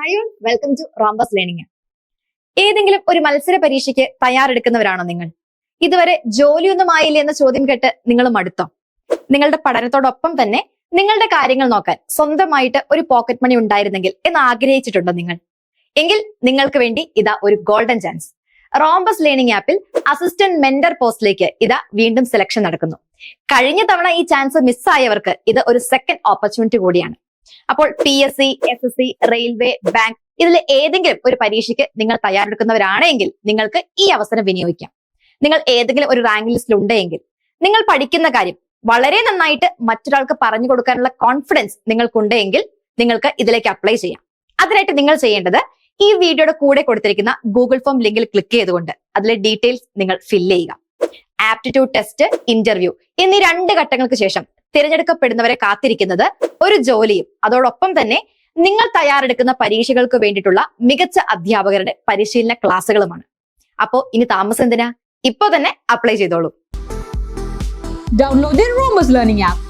All welcome to Rhombus learning ഏതെങ്കിലും ഒരു മത്സര പരീക്ഷയ്ക്ക് തയ്യാറെടുക്കുന്നവരാണോ നിങ്ങൾ? ഇതുവരെ ജോലിയൊന്നും ആയില്ലേ എന്ന ചോദ്യം കേട്ട് നിങ്ങൾ മടുത്തോ നിങ്ങളുടെ പഠനത്തോടൊപ്പം തന്നെ നിങ്ങളുടെ കാര്യങ്ങൾ നോക്കാൻ സ്വന്തമായിട്ട് ഒരു പോക്കറ്റ് മണി ഉണ്ടായിരുന്നെങ്കിൽ എന്ന് ആഗ്രഹിച്ചിട്ടുണ്ടോ നിങ്ങൾ? എങ്കിൽ നിങ്ങൾക്ക് വേണ്ടി ഇതാ ഒരു ഗോൾഡൻ ചാൻസ് റോംബസ് ലേണിംഗ് ആപ്പിൽ അസിസ്റ്റന്റ് മെന്റർ പോസ്റ്റിലേക്ക് ഇതാ വീണ്ടും സെലക്ഷൻ നടക്കുന്നു. കഴിഞ്ഞ തവണ ഈ ചാൻസ് മിസ്സായവർക്ക് ഇത് ഒരു സെക്കൻഡ് ഓപ്പർച്യൂണിറ്റി കൂടിയാണ്. അപ്പോൾ P S C S S C railway bank ഇതിൽ ഏതെങ്കിലും ഒരു പരീക്ഷയ്ക്ക് നിങ്ങൾ തയ്യാറെടുക്കുന്നവരാണെങ്കിൽ നിങ്ങൾക്ക് ഈ അവസരം വിനിയോഗിക്കാം. നിങ്ങൾ ഏതെങ്കിലും ഒരു റാങ്ക് ലിസ്റ്റിൽ ഉണ്ടെങ്കിൽ നിങ്ങൾ പഠിക്കുന്ന കാര്യം വളരെ നന്നായിട്ട് മറ്റൊരാൾക്ക് പറഞ്ഞു കൊടുക്കാനുള്ള കോൺഫിഡൻസ് നിങ്ങൾക്കുണ്ടെങ്കിൽ നിങ്ങൾക്ക് ഇതിലേക്ക് അപ്ലൈ ചെയ്യാം. അതിനായിട്ട് നിങ്ങൾ ചെയ്യേണ്ടത് ഈ വീഡിയോയുടെ കൂടെ കൊടുത്തിരിക്കുന്ന ഗൂഗിൾ ഫോം ലിങ്കിൽ ക്ലിക്ക് ചെയ്തുകൊണ്ട് അതിലെ ഡീറ്റെയിൽസ് നിങ്ങൾ ഫില്ല് ചെയ്യുക. ആപ്റ്റിറ്റ്യൂഡ് ടെസ്റ്റ് ഇന്റർവ്യൂ എന്നീ രണ്ട് ഘട്ടങ്ങൾക്ക് ശേഷം തിരഞ്ഞെടുക്കപ്പെടുന്നവരെ കാത്തിരിക്കുന്നത് ഒരു ജോലിയും. അതോടൊപ്പം തന്നെ നിങ്ങൾ തയ്യാറെടുക്കുന്ന പരീക്ഷകൾക്ക് വേണ്ടിയിട്ടുള്ള മികച്ച അധ്യാപകരുടെ പരിശീലന ക്ലാസ്സുകളുമാണ്. അപ്പോ ഇനി താമസം എന്തിനാ? ഇപ്പൊ തന്നെ അപ്ലൈ ചെയ്തോളൂ. Download the app